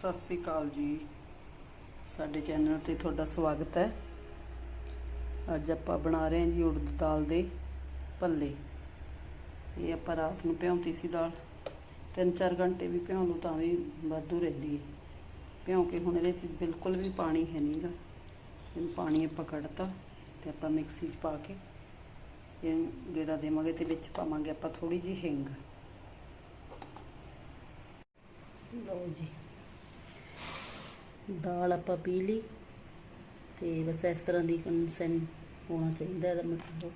ਸਤਿ ਸ੍ਰੀ ਅਕਾਲ ਜੀ। ਸਾਡੇ ਚੈਨਲ ਤੇ ਤੁਹਾਡਾ ਸਵਾਗਤ ਹੈ। ਅੱਜ ਆਪਾਂ ਬਣਾ ਰਹੇ ਹਾਂ ਜੀ ਉੜਦ ਦਾਲ ਦੇ ਭੱਲੇ। ਇਹ ਆਪਾਂ ਰਾਤ ਨੂੰ ਭਿਉਂਤੀ ਸੀ ਦਾਲ। 3-4 ਘੰਟੇ ਵੀ ਭਿਉਂ ਲਓ ਤਾਂ ਵੀ ਵਾਧੂ ਰਹਿੰਦੀ ਹੈ ਭਿਉਂ ਕੇ ਹੁਣ ਇਹਦੇ 'ਚ ਬਿਲਕੁਲ ਵੀ ਪਾਣੀ ਹੈ ਨਹੀਂਗਾ ਇਹਨੂੰ ਪਾਣੀ ਆਪਾਂ ਕੱਢਤਾ ਤੇ ਆਪਾਂ ਮਿਕਸੀ 'ਚ ਪਾ ਕੇ ਇਹ ਗੇੜਾ ਦੇਵਾਂਗੇ ਤੇ ਵਿੱਚ ਪਾਵਾਂਗੇ ਆਪਾਂ ਥੋੜੀ ਜਿਹੀ ਹਿੰਗ। ਲਓ ਜੀ। ਦਾਲ ਆਪਾਂ ਪੀ ਲਈ ਤੇ ਬਸ ਇਸ ਤਰ੍ਹਾਂ ਦੀ ਕੰਸੈਂਟ ਹੋਣਾ ਚਾਹੀਦਾ ਇਹਦਾ ਮਤਲਬ।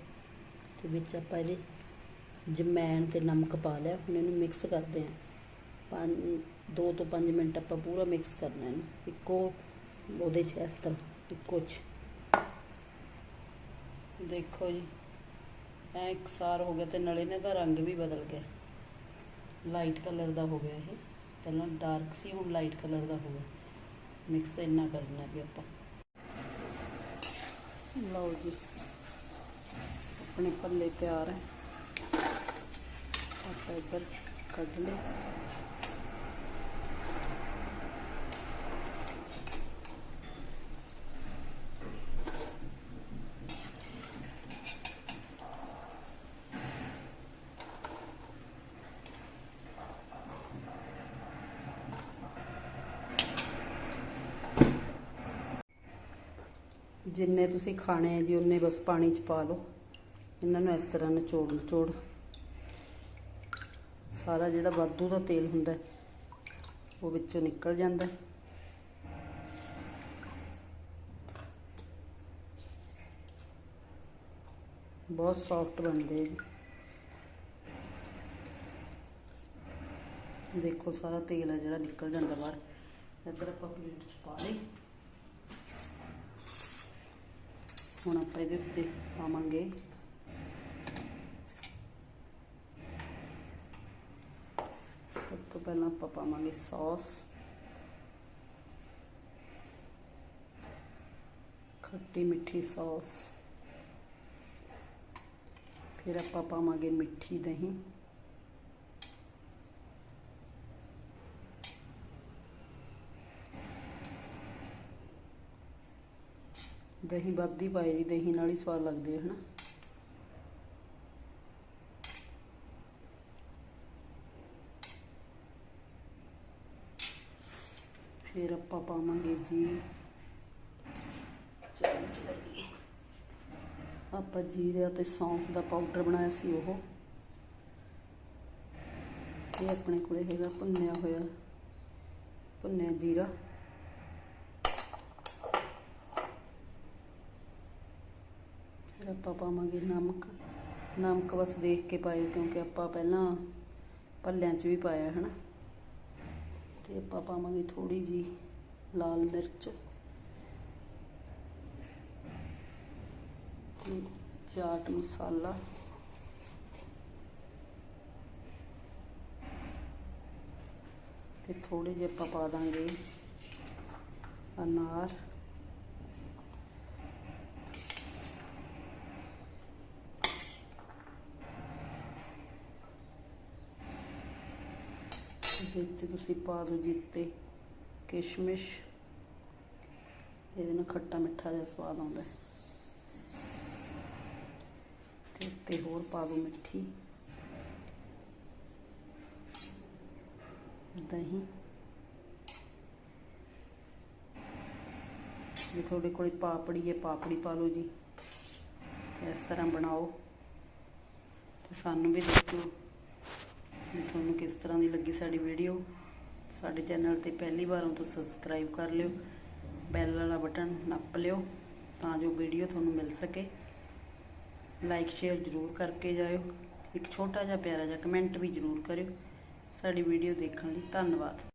ਤੇ ਵਿੱਚ ਆਪਾਂ ਇਹਦੇ ਜਮੈਣ ਤੇ ਨਮਕ ਪਾ ਲਿਆ, ਹੁਣ ਇਹਨੂੰ ਮਿਕਸ ਕਰਦੇ ਆਂ ਪੰਜ 2 ਤੋਂ 5 ਮਿੰਟ ਆਪਾਂ ਪੂਰਾ ਮਿਕਸ ਕਰਨਾ ਇਹਨੂੰ, ਇੱਕੋ ਉਹਦੇ 'ਚ ਇਸ ਤਰ੍ਹਾਂ, ਇੱਕੋ 'ਚ। ਦੇਖੋ ਜੀ ਐ ਇਕਸਾਰ ਹੋ ਗਿਆ ਤੇ ਨਾਲੇ ਇਹਨਾਂ ਦਾ ਰੰਗ ਵੀ ਬਦਲ ਗਿਆ। ਲਾਈਟ ਕਲਰ ਦਾ ਹੋ ਗਿਆ ਇਹ, ਪਹਿਲਾਂ ਡਾਰਕ ਸੀ, ਹੁਣ ਲਾਈਟ ਕਲਰ ਦਾ ਹੋ ਗਿਆ। ਮਿਕਸ ਇੰਨਾ ਕਰਨਾ ਵੀ ਆਪਾਂ। ਲਓ ਜੀ, ਆਪਣੇ ਪੱਲੇ ਤਿਆਰ ਹੈ। ਆਪਾਂ ਇੱਧਰ ਕੱਢ ਲਏ ਜਿੰਨੇ ਤੁਸੀਂ ਖਾਣੇ ਆ ਜੀ ਉਨੇ ਬਸ ਪਾਣੀ ਚ ਪਾ ਲਓ। ਇਹਨਾਂ ਨੂੰ ਇਸ ਤਰ੍ਹਾਂ ਨਿਚੋੜ ਨਿਚੋੜ। ਸਾਰਾ ਜਿਹੜਾ ਵਾਧੂ ਦਾ ਤੇਲ ਹੁੰਦਾ ਉਹ ਵਿੱਚੋਂ ਨਿਕਲ ਜਾਂਦਾ ਬਹੁਤ ਸੌਫਟ ਬਣਦੇ ਆ ਜੀ। ਦੇਖੋ ਸਾਰਾ ਤੇਲ ਆ ਜਿਹੜਾ ਨਿਕਲ ਜਾਂਦਾ ਬਾਹਰ। ਇੱਧਰ ਆਪਾਂ ਪਲੇਟ 'ਚ ਪਾ ਲਈ। ਹੁਣ ਆਪਾਂ ਇਹਦੇ ਉੱਤੇ ਪਾਵਾਂਗੇ ਸਭ ਤੋਂ ਪਹਿਲਾਂ ਆਪਾਂ ਪਾਵਾਂਗੇ ਸੌਸ ਖੱਟੀ ਮਿੱਠੀ ਸੌਸ ਫਿਰ ਆਪਾਂ ਪਾਵਾਂਗੇ ਮਿੱਠੀ ਦਹੀਂ ਦਹੀਂ ਵੱਧ ਹੀ ਪਾਏ ਜੀ ਦਹੀਂ ਨਾਲ ਹੀ ਸਵਾਦ ਲੱਗਦੇ ਆ, ਹਨਾ। ਫਿਰ ਆਪਾਂ ਪਾਵਾਂਗੇ ਜੀ ਚਮਚ ਲਈਏ ਆਪਾਂ ਜੀਰਾ ਤੇ ਸੌਂਫ ਦਾ ਪਾਊਡਰ ਬਣਾਇਆ ਸੀ ਉਹ। ਇਹ ਆਪਣੇ ਕੋਲੇ ਹੈਗਾ ਭੁੰਨਿਆ ਹੋਇਆ, ਭੁੰਨਿਆ ਜੀਰਾ ਫਿਰ ਆਪਾਂ ਪਾਵਾਂਗੇ ਨਮਕ। ਨਮਕ ਬਸ ਦੇਖ ਕੇ ਪਾਇਓ ਕਿਉਂਕਿ ਆਪਾਂ ਪਹਿਲਾਂ ਭੱਲਿਆਂ 'ਚ ਵੀ ਪਾਇਆ ਹੈ ਨਾ ਤੇ ਆਪਾਂ ਪਾਵਾਂਗੇ ਥੋੜੀ ਜੀ ਲਾਲ ਮਿਰਚ। ਤੇ ਚਾਟ ਮਸਾਲਾ। ਤੇ ਥੋੜੇ ਜਿਹੇ ਆਪਾਂ ਪਾ ਦਾਂਗੇ ਅਨਾਰ। ਵਿੱਚ ਤੁਸੀਂ ਪਾ ਦਿਓ ਜੀ ਕਿਸ਼ਮਿਸ਼। ਇਹਦੇ ਨਾਲ ਖੱਟਾ ਮਿੱਠਾ ਜਿਹਾ ਸਵਾਦ ਆਉਂਦਾ ਹੈ। ਤੇ ਉੱਤੇ ਹੋਰ ਪਾ ਦਿਓ ਮਿੱਠੀ। ਦਹੀਂ। ਜੇ ਤੁਹਾਡੇ ਕੋਲ ਪਾਪੜੀ ਹੈ, ਪਾਪੜੀ ਪਾ ਲਓ ਜੀ। ਇਸ ਤਰ੍ਹਾਂ ਬਣਾਓ। ਤੇ ਸਾਨੂੰ ਵੀ ਦੱਸੋ। ਤੁਹਾਨੂੰ ਕਿਸ ਤਰ੍ਹਾਂ ਦੀ ਲੱਗੀ ਸਾਡੀ ਵੀਡੀਓ, ਸਾਡੇ ਚੈਨਲ ਤੇ ਪਹਿਲੀ ਵਾਰ ਹੋ ਤਾਂ ਸਬਸਕ੍ਰਾਈਬ ਕਰ ਲਿਓ ਬੈਲ ਵਾਲਾ ਬਟਨ ਨੱਪ ਲਿਓ, ਤਾਂ ਜੋ ਵੀਡੀਓ ਤੁਹਾਨੂੰ ਮਿਲ ਸਕੇ। ਲਾਈਕ ਸ਼ੇਅਰ ਜ਼ਰੂਰ ਕਰਕੇ ਜਾਇਓ, ਇੱਕ ਛੋਟਾ ਜਿਹਾ ਪਿਆਰਾ ਜਿਹਾ ਕਮੈਂਟ ਵੀ ਜ਼ਰੂਰ ਕਰਿਓ। ਸਾਡੀ ਵੀਡੀਓ ਦੇਖਣ ਲਈ ਧੰਨਵਾਦ।